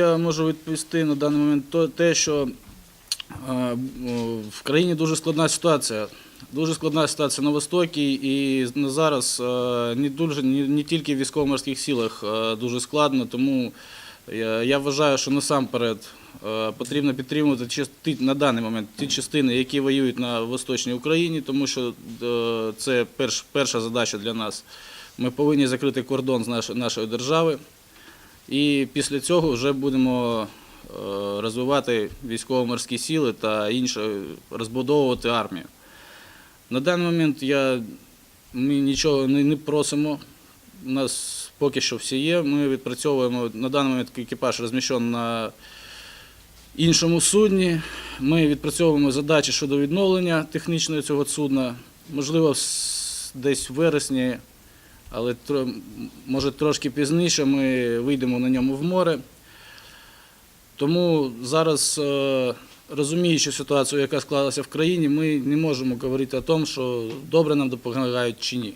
Я можу відповісти на даний момент те, що е, в країні дуже складна ситуація. Дуже складна ситуація на Востокі, і на зараз е, не, дуже, не, тільки в військово-морських силах е, дуже складно, тому я, вважаю, що насамперед потрібно підтримувати на даний момент ті частини, які воюють на Восточній Україні, тому що це перш, перша задача для нас. Ми повинні закрити кордон з нашої держави. І після цього вже будемо е, розвивати військово-морські сили та інше, розбудовувати армію. На даний момент я, ми нічого не, просимо. У нас поки що всі є. Ми відпрацьовуємо на даний момент екіпаж розміщений на іншому судні. Ми відпрацьовуємо задачі щодо відновлення технічного цього судна. Можливо, десь в вересні але може трошки пізніше ми вийдемо на ньому в море. Тому зараз, е, розуміючи ситуацію, яка склалася в країні, ми не можемо говорити о тому, що добре нам допомагають чи ні.